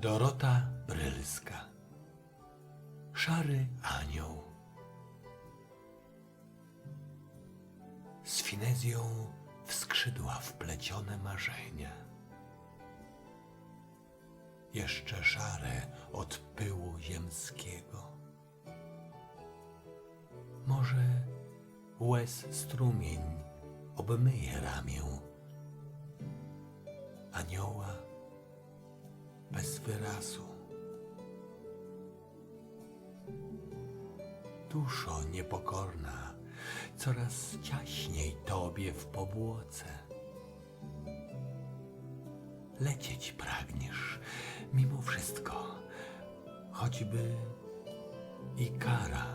Dorota Brylska Szary anioł. Z finezją w skrzydła wplecione marzenia. Jeszcze szare od pyłu ziemskiego. Może łez strumień obmyje ramię Anioła bez wyrazu. Duszo niepokorna, coraz ciaśniej tobie w powłoce. Lecieć pragniesz mimo wszystko, choćby i kara